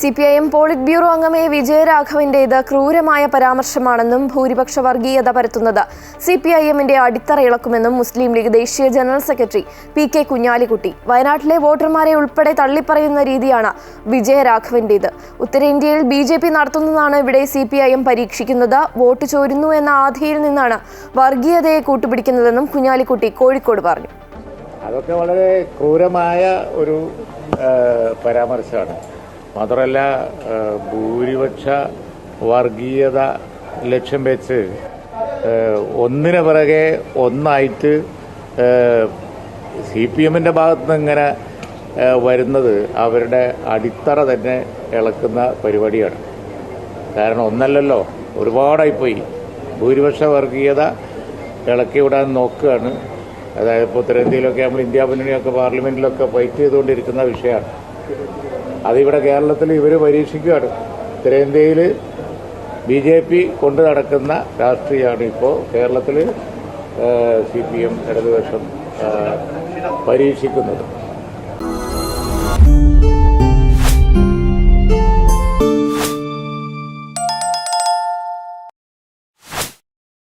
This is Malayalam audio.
C P I M politburo അംഗമേ വിജയരാഘവന്റേത് ക്രൂരമായ പരാമർശമാണെന്നും ഭൂരിപക്ഷ വർഗീയത പരത്തുന്നത് സി പി ഐ എമ്മിന്റെ അടിത്തറ ഇളക്കുമെന്നും മുസ്ലിം ലീഗ് ദേശീയ general secretary P K Kunhalikutty വയനാട്ടിലെ വോട്ടർമാരെ ഉൾപ്പെടെ തള്ളിപ്പറയുന്ന രീതിയാണ് വിജയരാഘവന്റേത്. ഉത്തരേന്ത്യയിൽ ബി ജെ പി നടത്തുന്നതാണ് ഇവിടെ സി പി ഐ എം പരീക്ഷിക്കുന്നത്. വോട്ട് ചോരുന്നു എന്ന ആധിയിൽ നിന്നാണ് വർഗീയതയെ കൂട്ടുപിടിക്കുന്നതെന്നും കുഞ്ഞാലിക്കുട്ടി കോഴിക്കോട് പറഞ്ഞു. അതൊക്കെ വളരെ ക്രൂരമായ ഒരു പരാമർശമാണ്. മാത്രമല്ല ഭൂരിപക്ഷ വർഗീയത ലക്ഷ്യം വെച്ച് ഒന്നിന് പിറകെ ഒന്നായിട്ട് സി പി എമ്മിന്റെ ഭാഗത്ത് നിന്ന് ഇങ്ങനെ വരുന്നത് അവരുടെ അടിത്തറ തന്നെ ഇളക്കുന്ന പരിപാടിയാണ്. കാരണം ഒന്നല്ലല്ലോ ഒരുപാടായിപ്പോയി. ഭൂരിപക്ഷ വർഗീയത ഇളക്കി വിടാൻ നോക്കുകയാണ്. അതായത് ഇപ്പോൾ ഉത്തരേന്ത്യയിലൊക്കെ നമ്മൾ ഇന്ത്യ മുന്നണിയൊക്കെ പാർലമെന്റിലൊക്കെ ഫൈറ്റ് ചെയ്തുകൊണ്ടിരിക്കുന്ന വിഷയമാണ്. അതിവിടെ കേരളത്തിൽ ഇവർ പരീക്ഷിക്കുകയാണ്. ഉത്തരേന്ത്യയിൽ ബി ജെ പി കൊണ്ടു നടക്കുന്ന രാഷ്ട്രീയമാണ് ഇപ്പോൾ കേരളത്തിൽ സി പി എം ഇടതുപക്ഷം പരീക്ഷിക്കുന്നത്.